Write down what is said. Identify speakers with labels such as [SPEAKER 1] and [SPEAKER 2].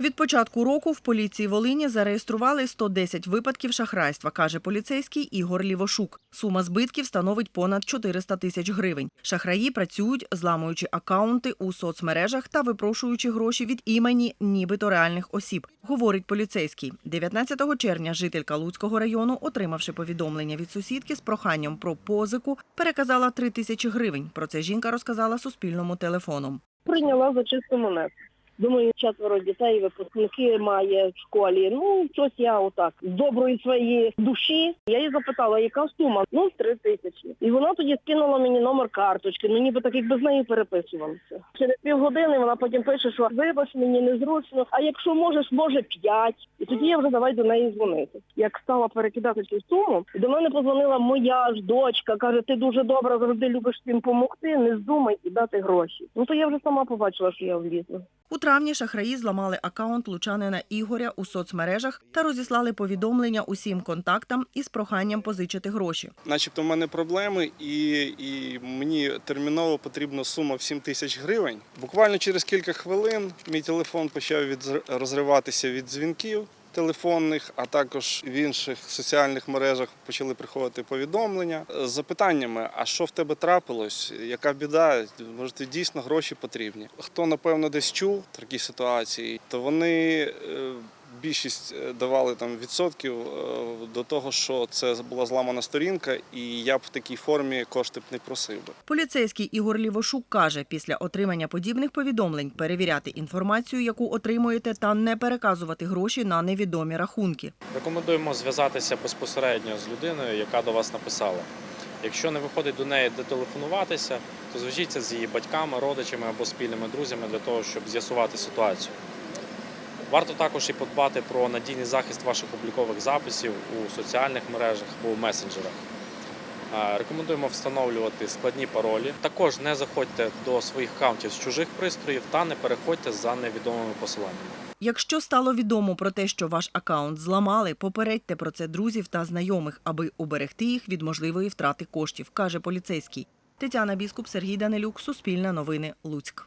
[SPEAKER 1] Від початку року в поліції Волині зареєстрували 110 випадків шахрайства, каже поліцейський Ігор Лівошук. Сума збитків становить понад 400 тисяч гривень. Шахраї працюють, зламуючи акаунти у соцмережах та випрошуючи гроші від імені нібито реальних осіб, говорить поліцейський. 19 червня жителька Луцького району, отримавши повідомлення від сусідки з проханням про позику, переказала 3 тисячі гривень. Про це жінка розказала Суспільному телефоном.
[SPEAKER 2] Прийняла за чисту монету. Думаю, четверо дітей, випускники має в школі. Ну, щось я отак з доброї своєї душі. Я її запитала, яка сума? Ну, три тисячі. І вона тоді скинула мені номер карточки. Ну, ніби так якби з нею переписувалися. Через півгодини вона потім пише, що вибач мені незручно, а якщо можеш, може п'ять. І тоді я вже давай до неї дзвонити. Як стала перекидати цю суму, до мене позвонила моя ж дочка, каже, ти дуже добра, завжди любиш всім допомогти, не здумай і дати гроші. Ну то я вже сама побачила, що я влізла.
[SPEAKER 1] Травні шахраї зламали акаунт лучанина Ігоря у соцмережах та розіслали повідомлення усім контактам із проханням позичити гроші.
[SPEAKER 3] начебто в мене проблеми, і, і мені терміново потрібна сума в 7 тисяч гривень. Буквально через кілька хвилин мій телефон почав від, розриватися від дзвінків телефонних, а також в інших соціальних мережах почали приходити повідомлення з запитаннями: а що в тебе трапилось? Яка біда? Може, ти дійсно гроші потрібні? Хто напевно десь чув такі ситуації, то вони. Більшість е, давали там відсотків е, до того, що це була зламана сторінка, і я б в такій формі кошти б не просив би.
[SPEAKER 1] Поліцейський Ігор Лівошук каже, після отримання подібних повідомлень перевіряти інформацію, яку отримуєте, та не переказувати гроші на невідомі рахунки.
[SPEAKER 4] Рекомендуємо зв'язатися безпосередньо з людиною, яка до вас написала. Якщо не виходить до неї дотелефонуватися, то зв'яжіться з її батьками, родичами або спільними друзями для того, щоб з'ясувати ситуацію. Варто також і подбати про надійний захист ваших облікових записів у соціальних мережах або в месенджерах. Е, Рекомендуємо встановлювати складні паролі. Також не заходьте до своїх аккаунтів з чужих пристроїв та не переходьте за невідомими посиланнями.
[SPEAKER 1] Якщо стало відомо про те, що ваш акаунт зламали, попередьте про це друзів та знайомих, аби уберегти їх від можливої втрати коштів, каже поліцейський. Тетяна Біскуп, Сергій Данилюк, Суспільне новини, Луцьк.